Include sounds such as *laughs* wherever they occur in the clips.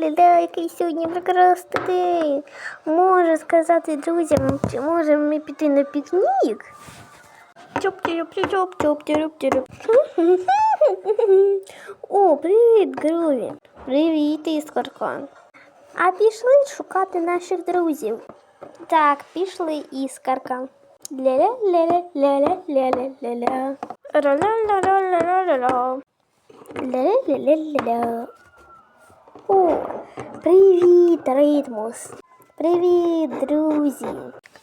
Ля-ля-ля, який сьогодні прекрасний день. Можу сказати друзям, чи можемо ми піти на пікнік? *laughs* О, привіт, Груві. Привіт, іскорка. А пішли шукати наших друзів. Так, пішли іскорка. Ля-ля-ля-ля-ля-ля-ля-ля-ля. Ра-ля-ля-ля-ля-ля-ля. О, привіт, Ритмус. Привіт, друзі.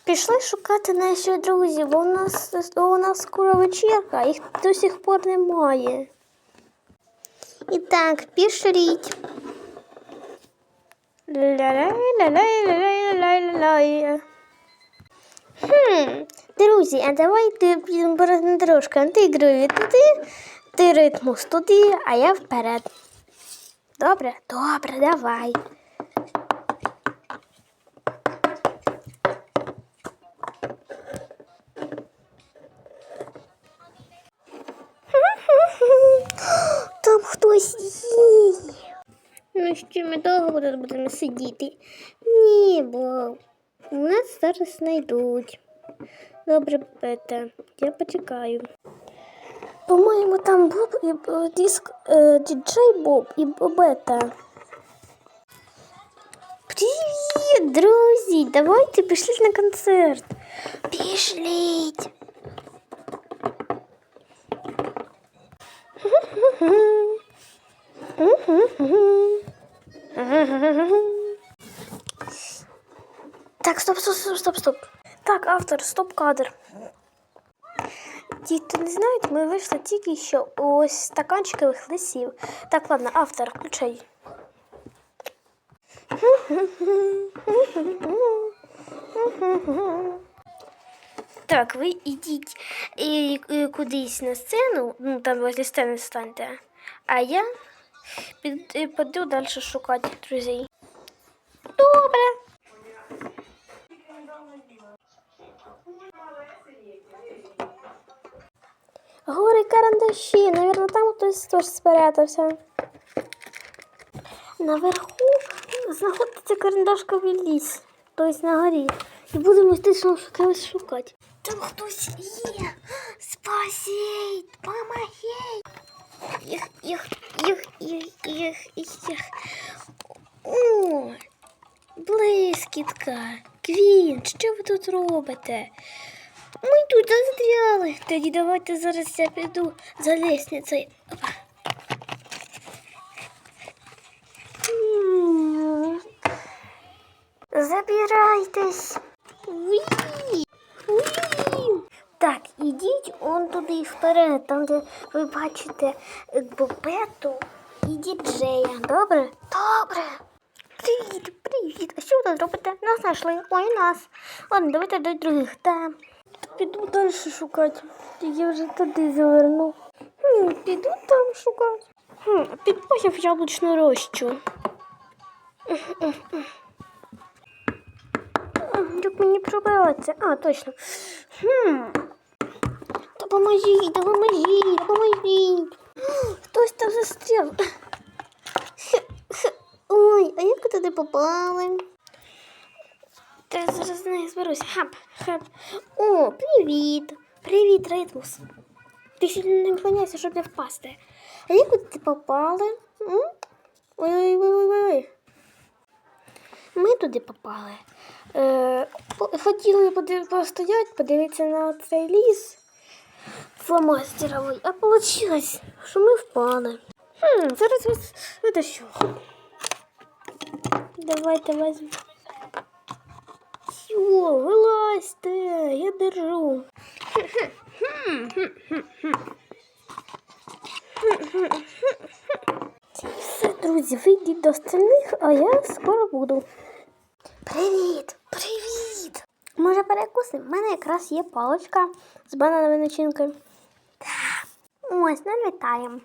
Пішли шукати наших друзів, бо у нас, у нас скоро вечірка, їх до сих пор немає. І так, пішліть. Хм, друзі, а давайте підемо перед дорожкою. Ти туди, ти ритмус туди, а я вперед. Добре? Добре, давай. *gasps* Там хтось є. Ну що ми довго тут будемо сидіти? Ні, бо нас зараз знайдуть. Добре, Пете, я почекаю. По-моєму, там Боб і е, диск е, діджей Боб і Бобета. Привіт, друзі! Давайте пішліть на концерт. Пішліть. Так, стоп, стоп, стоп, стоп, стоп. Так, автор, стоп кадр. Ті, хто не знають, ми вийшли тільки що ось стаканчикових лисів. Так, ладно, автор, включай. Так, ви і кудись на сцену, ну там возле сцени станьте, а я піду далі шукати друзей. Добре. Гори карандаші, навірно, там хтось теж спрятався. Наверху знаходиться карандашковий ліс, тобто на горі. І будемо йти щось шукати. Там хтось є. Спасіть, помогіть. Їх, їх, їх, їх, їх, їх. О, блискітка. Квін, що ви тут робите? Ми тут застряли. Тоді давайте зараз я піду за лестницею. Забирайтесь. Уї. Уї. Так, ідіть он туди вперед, там, де ви бачите Бобету і діджея. Добре? Добре. Привіт, привіт. А що ви тут робите? Нас знайшли. Ой, нас. Ладно, давайте до других. Та піду далі шукати. Я вже туди заверну. Хм, піду там шукати. Хм, підпахів яблучну рощу. Як мені пробиратися? А, точно. Хм. Допоможіть, допоможіть, допоможіть. Хтось там застряв. Ой, а як туди попали? Та я зараз з нею зберусь. Хап, хап. О, привіт. Привіт, Ритмус. Ти сильно не вклоняйся, щоб не впасти. А як ви туди попали? М? Ой-ой-ой-ой. Ми туди попали. Е, хотіли постояти, подивитися на цей ліс фломастеровий, а вийшло, що ми впали. Хм, зараз вас витащу. Давайте возьму. Все, вилазьте, я держу. Все, друзі, вийдіть до остальних, а я скоро буду. Привіт! Привіт! Може перекусимо? У мене якраз є паличка з банановою начинкою. Так. Ось, налітаємо.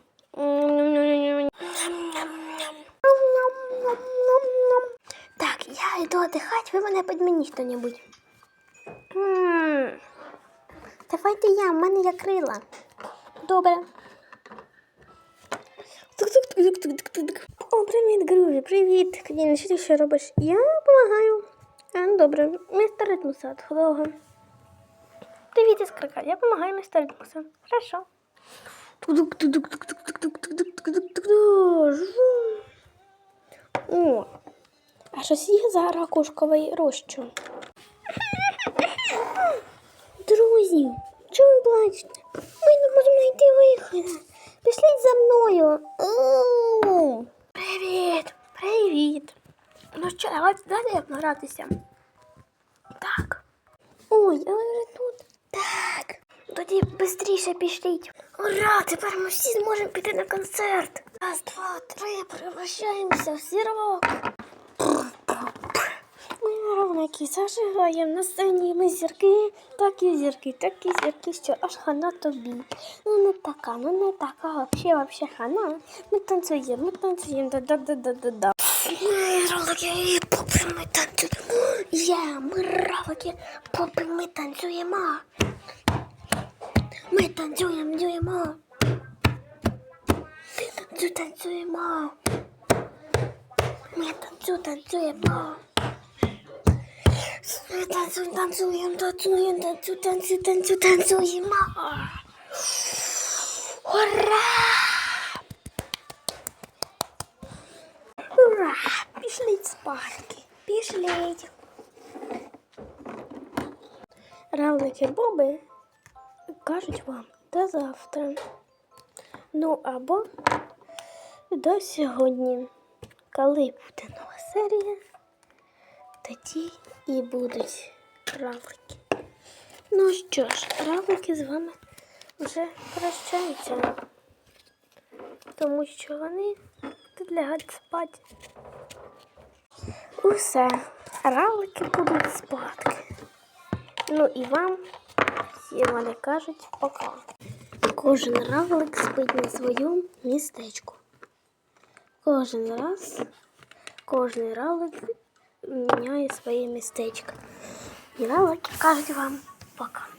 Я йду отдихати, ви мене підмініть хто-небудь. Давайте я, в мене є крила. Добре. О, привіт, Грузі, привіт. Кадіна, що ти ще робиш? Я допомагаю. Добре, містер Ритмуса, довго. Привіт, іскорка, я допомагаю містеру Ритмуса. Хорошо. О, а щось є за ракушковий розчин. Друзі, чому ви плачете? Ми не можемо знайти виходу. Пішліть за мною. Привіт, привіт. Ну що, давайте далі гратися. Так. Ой, але вже тут. Так. Тоді швидше пішліть. Ура! Тепер ми всі зможемо піти на концерт. Раз, два, три, превращаємося в сірок. Ми равники зажигаємо на сцені. Ми зірки, такі зірки, такі зірки, що аж хана тобі. Ну не така, ну не така, вообще, вообще хана. Ми танцюємо, ми танцюємо, да-да-да-да-да-да. Ми ролики, попи, ми танцюємо. Є, ми равлики, попи, ми танцюємо. Ми танцюємо, дюємо. Танцю, танцюємо. Ми танцю, танцюємо. Ми танцю, танцюємо, танцюємо, танцю, танцю, танцю, танцюємо. Ура! Ура! Пішліть спадки, пішліть. Равлики Боби кажуть вам до завтра. Ну або до сьогодні. Коли буде нова серія, тоді і будуть равлики. Ну що ж, равлики з вами вже прощаються, тому що вони підлягають спати. Усе, равлики будуть спати. Ну і вам всі вони кажуть пока. Кожен равлик спить на своєму містечку. Кожен раз, кожен равлик міняє свои містечко. І равлики каждый вам пока.